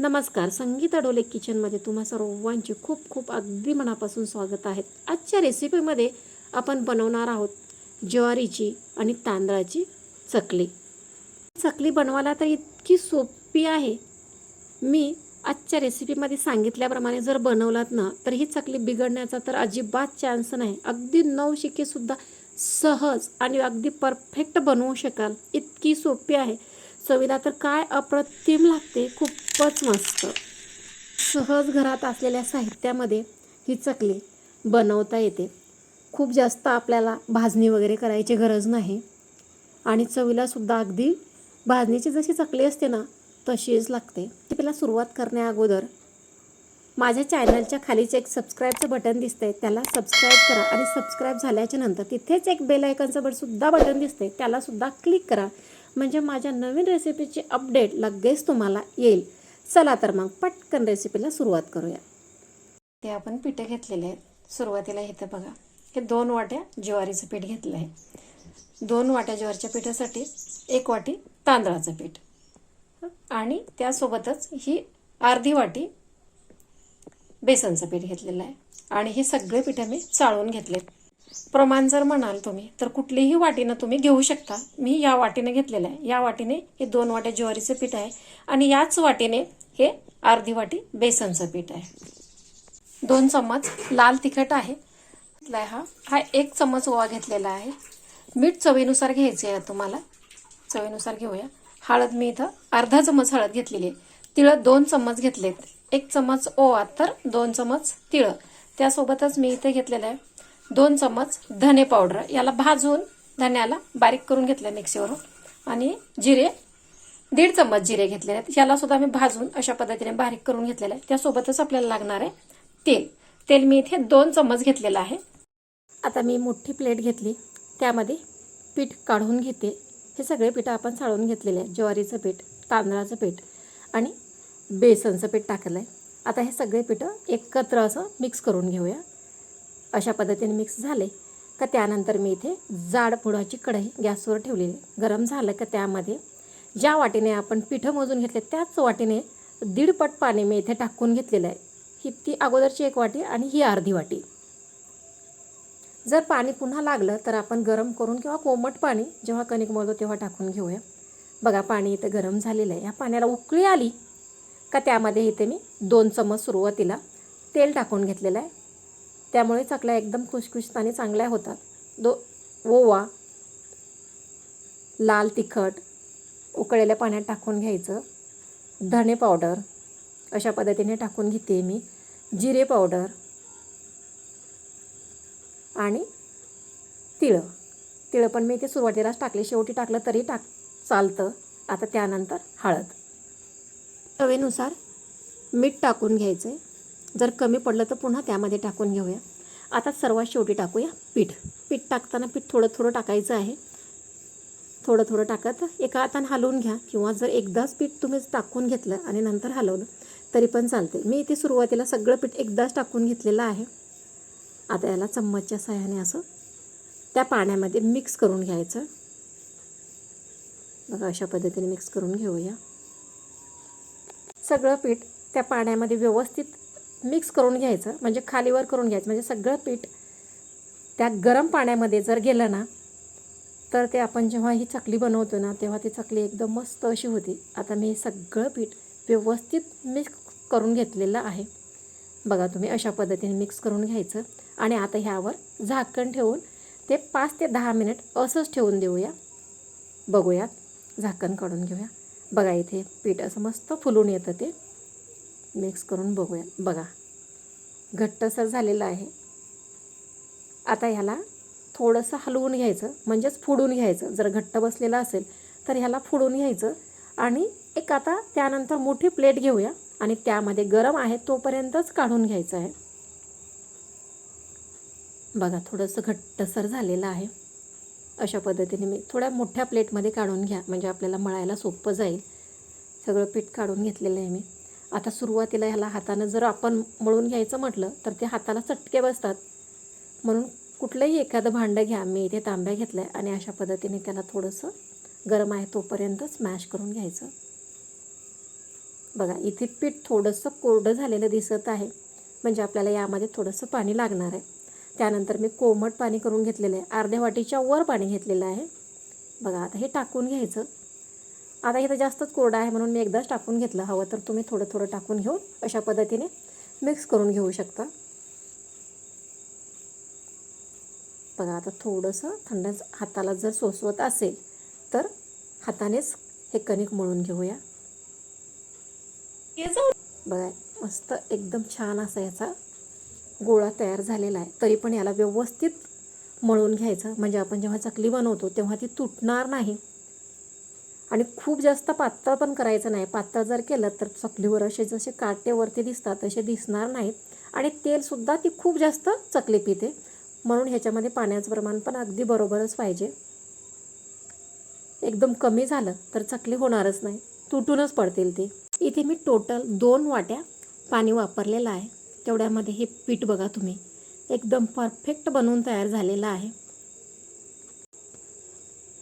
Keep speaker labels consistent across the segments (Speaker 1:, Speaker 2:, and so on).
Speaker 1: नमस्कार संगीता डोले किचनमध्ये तुम्हा सर्वांचे खूप खूप अगदी मनापासून स्वागत आहे. आजच्या रेसिपीमध्ये आपण बनवणार आहोत ज्वारीची आणि तांदळाची चकली. चकली बनवायला तर इतकी सोपी आहे. मी आजच्या रेसिपीमध्ये सांगितल्याप्रमाणे जर बनवलात ना तर ही चकली बिघडण्याचा तर अजिबात चान्स नाही. अगदी नऊ शिकेसुद्धा सहज आणि अगदी परफेक्ट बनवू शकाल. इतकी सोपी आहे. चवीला तर काय अप्रतिम लागते खूपच मस्त. सहज घरात असलेल्या साहित्यामध्ये ही चकली बनवता येते. खूप जास्त आपल्याला भाजणी वगैरे करायची गरज नाही. आणि चवीलासुद्धा अगदी भाजणीची जशी चकली असते ना तशीच लागते. ती सुरुवात करण्या अगोदर माझ्या चॅनलच्या खालीच एक सबस्क्राईबचं बटन दिसतंय त्याला सबस्क्राईब करा आणि सबस्क्राईब झाल्याच्यानंतर तिथेच एक बेल आयकनचं बटसुद्धा बटन दिसतंय त्यालासुद्धा क्लिक करा. म्हणजे माझ्या नवीन रेसिपीची अपडेट लगेच तुम्हाला येईल. चला तर मग पटकन रेसिपीला सुरुवात करूया. ते आपण पिठं घेतलेले आहेत. सुरुवातीला इथं बघा. हे दोन वाट्या ज्वारीचं पीठ घेतलं आहे. दोन वाट्या ज्वारीच्या पिठासाठी एक वाटी तांदळाचं पीठ. आणि त्यासोबतच ही अर्धी वाटी बेसनचं पीठ घेतलेलं आहे. आणि हे सगळे पिठं मी चाळून घेतलेत. प्रमाण जर म्हणाल तुम्ही तर कुठलीही वाटीनं तुम्ही घेऊ शकता. मी या वाटीने घेतलेलं आहे. या वाटीने हे दोन वाट्या ज्वारीचं पीठ आहे आणि याच वाटीने हे अर्धी वाटी बेसनचं पीठ आहे. दोन चम्मच लाल तिखट आहे. हा. हा एक चम्मच ओवा घेतलेला आहे. मीठ चवीनुसार घ्यायचे आहे तुम्हाला. चवीनुसार घेऊया. हळद मी इथं अर्धा चम्मच हळद घेतलेली आहे. तिळं दोन चम्मच घेतलेत. एक चम्मच ओवा तर दोन चम्मच तिळं. त्यासोबतच मी इथे घेतलेलं आहे दोन चम्मच धने पावडर. याला भाजून धन्याला बारीक करून घेतलं मिक्सीवरून. आणि जिरे दीड चम्मच जिरे घेतलेले आहेत. याला सुद्धा मी भाजून अशा पद्धतीने बारीक करून घेतलेलं आहे. त्यासोबतच आपल्याला लागणार आहे तेल. तेल मी इथे दोन चम्मच घेतलेलं आहे. आता मी मोठी प्लेट घेतली. त्यामध्ये पीठ काढून घेते. हे सगळे पीठ आपण साळून घेतलेले आहे ज्वारीचं पीठ तांदळाचं पीठ आणि बेसनचं पीठ टाकलं आहे आता हे सगळे पिठं एकत्र असं मिक्स करून घेऊया. अशा पद्धतीने मिक्स झाले का त्यानंतर मी इथे जाड पुडाची कढई गॅसवर ठेवलेली. गरम झालं का त्यामध्ये ज्या वाटीने आपण पिठं मोजून घेतले त्याच वाटीने दीड पट पाणी मी इथे टाकून घेतलेलं आहे. ही ती अगोदरची एक वाटी आणि ही अर्धी वाटी. जर पाणी पुन्हा लागलं तर आपण गरम करून किंवा कोमट पाणी जेव्हा कणिक मळतो तेव्हा टाकून घेऊया. बघा पाणी इथं गरम झालेलं आहे. या पाण्याला उकळी आली का त्यामध्ये इथे मी दोन चम्मच सुरुवातीला तेल टाकून घेतलेलं आहे. त्यामुळे चकल्या एकदम खुशखुशीत आणि चांगल्या होतात. दो ओवा लाल तिखट उकळलेल्या पाण्यात टाकून घ्यायचं. धणे पावडर अशा पद्धतीने टाकून घेते मी. जिरे पावडर आणि तिळं. तिळं पण मी ते सुरुवातीलाच टाकले. शेवटी टाकलं तरी टाक चालतं. आता त्यानंतर हळद. चवीनुसार मीठ टाकून घ्यायचं आहे जर कमी पडलं तर पुन्हा त्यामध्ये टाकून घेऊया. आता सर्वात शेवटी टाकूया पीठ. पीठ टाकताना पीठ थोडं थोडं टाकायचं आहे. थोडं थोडं टाकत एका हातानं हलवून घ्या किंवा जर एकदाच पीठ तुम्ही टाकून घेतलं आणि नंतर हलवलं तरी पण चालते मी इथे सुरुवातीला सगळं पीठ एकदाच टाकून घेतलेलं आहे. आता याला चम्मचच्या साह्याने असं त्या पाण्यामध्ये मिक्स करून घ्यायचं. बघा अशा पद्धतीने मिक्स करून घेऊया. सगळं पीठ त्या पाण्यामध्ये व्यवस्थित मिक्स करून घ्यायचं म्हणजे खालीवर करून घ्यायचं म्हणजे सगळं पीठ त्या गरम पाण्यामध्ये जर गेलं ना तर ते आपण जेव्हा ही चकली बनवतो ना तेव्हा ती चकली एकदम मस्त अशी होती. आता मी हे सगळं पीठ व्यवस्थित मिक्स करून घेतलेलं आहे. बघा तुम्ही अशा पद्धतीने मिक्स करून घ्यायचं. आणि आता ह्यावर झाकण ठेवून ते पाच ते दहा मिनिट असंच ठेवून देऊया. बघूयात झाकण काढून घेऊया. बघा इथे पीठ असं मस्त फुलून येतं ते. मिक्स करून बघूया. बघा. घट्टसर झालेलं आहे. आता ह्याला थोडंसं हलवून घ्यायचं म्हणजेच फुडून घ्यायचं. जर घट्ट बसलेलं असेल तर ह्याला फुडून घ्यायचं आणि एक आता त्यानंतर मोठी प्लेट घेऊया आणि त्यामध्ये गरम आहे तोपर्यंतच काढून घ्यायचं आहे. बघा थोडंसं घट्टसर झालेलं आहे. अशा पद्धतीने मी थोड्या मोठ्या प्लेटमध्ये काढून घ्या म्हणजे आपल्याला मळायला सोपं जाईल. सगळं पीठ काढून घेतलेलं आहे मी. आता सुरुवातीला ह्याला हातानं जर आपण मळून घ्यायचं म्हटलं तर ते हाताला चटके बसतात. म्हणून कुठलंही एखादं भांडं घ्या. मी इथे तांब्या घेतलं आहे आणि अशा पद्धतीने त्याला थोडंसं गरम आहे तोपर्यंत स्मॅश करून घ्यायचं. बघा इथे पीठ थोडंसं कोरडं झालेलं दिसत आहे. म्हणजे आपल्याला यामध्ये थोडंसं पाणी लागणार आहे. त्यानंतर मी कोमट पाणी करून घेतलेलं आहे. अर्ध्या वाटीच्या वर पाणी घेतलेलं आहे. बघा आता हे टाकून घ्यायचं. आता इथं जास्तच कोरडं आहे म्हणून मी एकदाच टाकून घेतलं. हवं तर तुम्ही थोडं थोडं टाकून घेऊन अशा पद्धतीने मिक्स करून घेऊ शकता. बघा आता थोडंसं थंड हाताला जर सोसवत असेल तर हातानेच हे कणिक मळून घेऊया. बघा मस्त एकदम छान असा याचा गोळा तयार झालेला आहे. तरी पण याला व्यवस्थित मळून घ्यायचं. म्हणजे आपण जेव्हा चकली बनवतो तेव्हा ती तुटणार नाही. आणि खूप जास्त पातळ पण करायचं नाही. पातळ जर केलं तर चकलीवर असे जसे काटेवरती दिसतात तसे दिसणार नाहीत. आणि तेलसुद्धा ती खूप जास्त चकली पिते. म्हणून ह्याच्यामध्ये पाण्याचं प्रमाण पण अगदी बरोबरच पाहिजे. एकदम कमी झालं तर चकली होणारच नाही. तुटूनच पडतील ते. इथे मी टोटल दोन वाट्या पाणी वापरलेलं आहे. तेवढ्यामध्ये हे पीठ बघा तुम्ही. एकदम परफेक्ट बनवून तयार झालेलं आहे.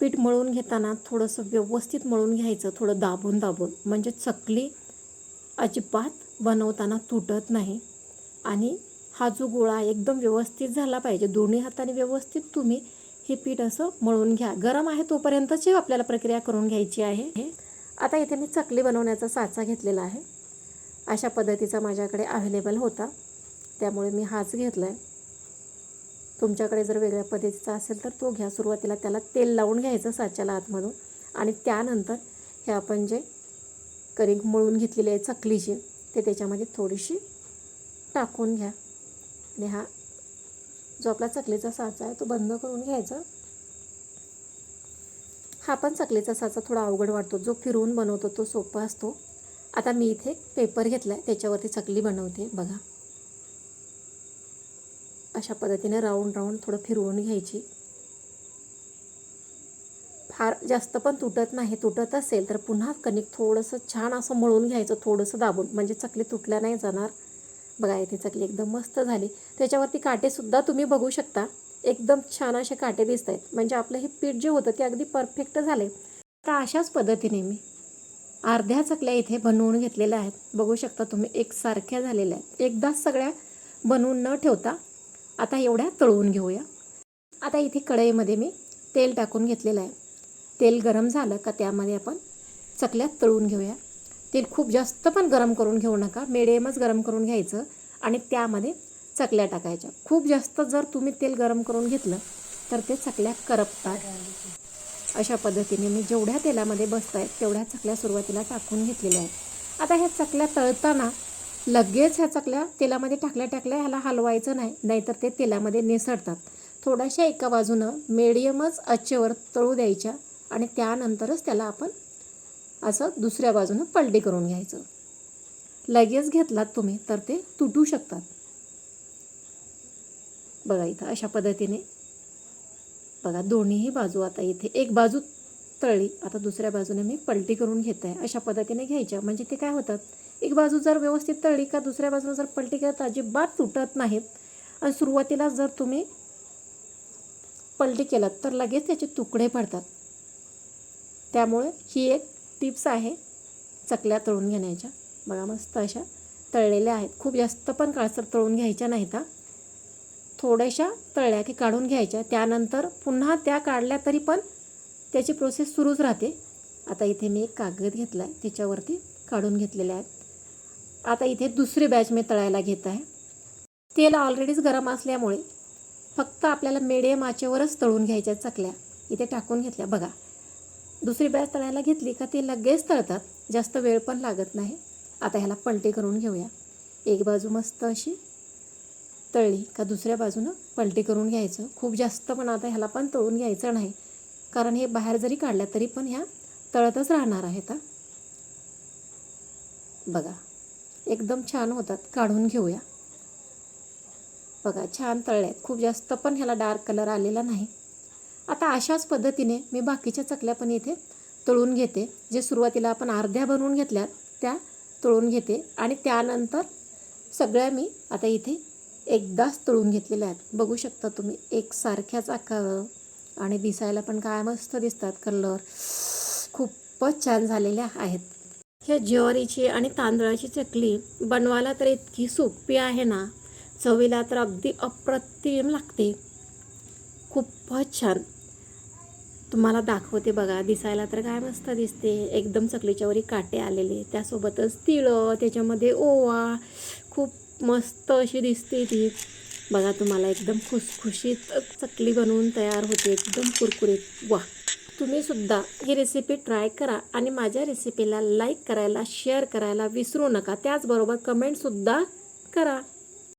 Speaker 1: पीठ मळून घेताना थोडंसं व्यवस्थित मळून घ्यायचं थोडं दाबून दाबून. म्हणजे चकली अजिबात बनवताना तुटत नाही. आणि हा जो गोळा एकदम व्यवस्थित झाला पाहिजे दोन्ही हाताने व्यवस्थित तुम्ही हे पीठ असं मळून घ्या. गरम आहे तोपर्यंतची आपल्याला प्रक्रिया करून घ्यायची आहे. आता इथे मी चकली बनवण्याचा साचा घेतलेला आहे. अशा पद्धतीचा माझ्याकडे अव्हेलेबल होता. त्यामुळे मी हाच घेतला आहे तुमच्याकडे जर वेगळ्या पद्धतीचा असेल तर तो घ्या सुरुवातीला. त्याला तेल लावून घ्यायचं साच्याला आतमधून. आणि त्यानंतर हे आपण जे कणिक मळून घेतलेली आहे चकलीची ते त्याच्यामध्ये थोडीशी टाकून घ्या. आणि हा जो आपला चकलीचा साचा आहे तो बंद करून घ्यायचा. हा पण चकलीचा साचा थोडा अवघड वाटतो. जो फिरवून बनवतो तो सोपा असतो. आता मी इथे पेपर घेतला आहे त्याच्यावरती चकली बनवते. बघा. अशा पद्धतीने राऊंड राऊंड थोडं फिरवून घ्यायची. फार जास्त पण तुटत नाही. तुटत असेल तर पुन्हा कणिक थोडंसं छान असं मळून घ्यायचं थोडंसं दाबून. म्हणजे चकली तुटल्या नाही जाणार. बघा इथे चकली एकदम मस्त झाली. त्याच्यावरती काटेसुद्धा तुम्ही बघू शकता. एकदम छान असे काटे दिसत आहेत. म्हणजे आपलं हे पीठ जे होतं ते अगदी परफेक्ट झाले तर अशाच पद्धतीने मी अर्ध्या चकल्या इथे बनवून घेतलेल्या आहेत. बघू शकता तुम्ही एकसारख्या झालेल्या आहेत. एकदाच सगळ्या बनवून न ठेवता आता एवढ्या तळवून घेऊया. आता इथे कढईमध्ये मी तेल टाकून घेतलेलं आहे. तेल गरम झालं का त्यामध्ये आपण चकल्या तळून घेऊया. तेल खूप जास्त पण गरम करून घेऊ नका. मिडियमच गरम करून घ्यायचं आणि त्यामध्ये चकल्या टाकायच्या. खूप जास्त जर तुम्ही तेल गरम करून घेतलं तर ते चकल्या करपतात. अशा पद्धतीने मी जेवढ्या तेलामध्ये बसत आहेत तेवढ्या चकल्या सुरुवातीला टाकून घेतलेल्या आहेत. आता ह्या चकल्या तळताना लगेच ह्या चकल्या तेलामध्ये टाकल्या टाकल्या ह्याला हलवायचं नाही नाहीतर ते तेलामध्ये निसडतात. थोड्याशा एका बाजूनं मिडियमच आचेवर तळू द्यायच्या आणि त्यानंतरच त्याला आपण असं दुसऱ्या बाजूनं पलटी करून घ्यायचं. लगेच घेतलात तुम्ही तर ते तुटू शकतात. बघा इथं अशा पद्धतीने. बघा दोन्हीही बाजू आता इथे एक बाजू तळली आता दुसऱ्या बाजूने मी पलटी करून घेत आहे अशा पद्धतीने घ्यायच्या. म्हणजे ते काय होतात? एक बाजू जर व्यवस्थित तळली का दुसऱ्या बाजूला जर पलटी केलं तर अजिबात तुटत नाहीत. आणि सुरुवातीला जर तुम्ही पलटी केलात तर लगेच त्याचे तुकडे पडतात. त्यामुळे ही एक टिप्स आहे चकल्या तळून घेण्याच्या. बघा मस्त अशा तळलेल्या आहेत. खूप जास्त पण काळसर तळून घ्यायच्या नाहीत हा. थोड्याशा तळल्या की काढून घ्यायच्या. त्यानंतर पुन्हा त्या काढल्या तरी पण त्याची प्रोसेस सुरूच राहते. आता इथे मी एक कागद घेतला आहे त्याच्यावरती काढून घेतलेले आहेत. आता इथे दुसरी बॅच मी तळायला घेत आहे. तेल ऑलरेडीच गरम असल्यामुळे फक्त आपल्याला मिडियम आचेवरच तळून घ्यायच्या चकल्या. इथे टाकून घेतल्या. बघा. दुसरी बॅच तळायला घेतली का ते लगेच तळतात. जास्त वेळ पण लागत नाही. आता ह्याला पलटी करून घेऊया. एक बाजू मस्त अशी तळली का दुसऱ्या बाजूनं पलटी करून घ्यायचं. खूप जास्त पण आता ह्याला पण तळून घ्यायचं नाही. कारण हे बाहेर जरी काढल्या तरी पण ह्या तळतच राहणार आहेत बघा. एकदम छान होतात. काढून घेऊया. बघा छान तळल्यात. खूप जास्त पण ह्याला डार्क कलर आलेला नाही. आता अशाच पद्धतीने मी बाकीच्या चकल्या पण इथे तळून घेते. जे सुरुवातीला आपण अर्ध्या बनवून घेतल्यात त्या तळून घेते. आणि त्यानंतर सगळ्या मी आता इथे एकदाच तळून घेतलेल्या आहेत. बघू शकता तुम्ही एकसारख्याच आकार आणि दिसायला पण काय मस्त दिसतात कलर खूपच छान झालेल्या आहेत. ह्या ज्वारीची आणि तांदळाची चकली बनवायला तर इतकी सोपी आहे ना. चवीला तर अगदी अप्रतिम लागते. खूपच छान. तुम्हाला दाखवते बघा दिसायला तर काय मस्त दिसते. एकदम चकलीच्या वरी काटे आलेले. त्यासोबतच तिळं त्याच्यामध्ये ओवा. खूप मस्त अशी दिसते ती. बघा तुम्हाला एकदम खुसखुशीत चकली बनवून तयार होते. एकदम कुरकुरीत. वा तुम्ही सुद्धा ही रेसिपी ट्राय करा आणि माझ्या रेसिपीला लाईक करायला शेअर करायला विसरू नका. त्याचबरोबर कमेंटसुद्धा करा.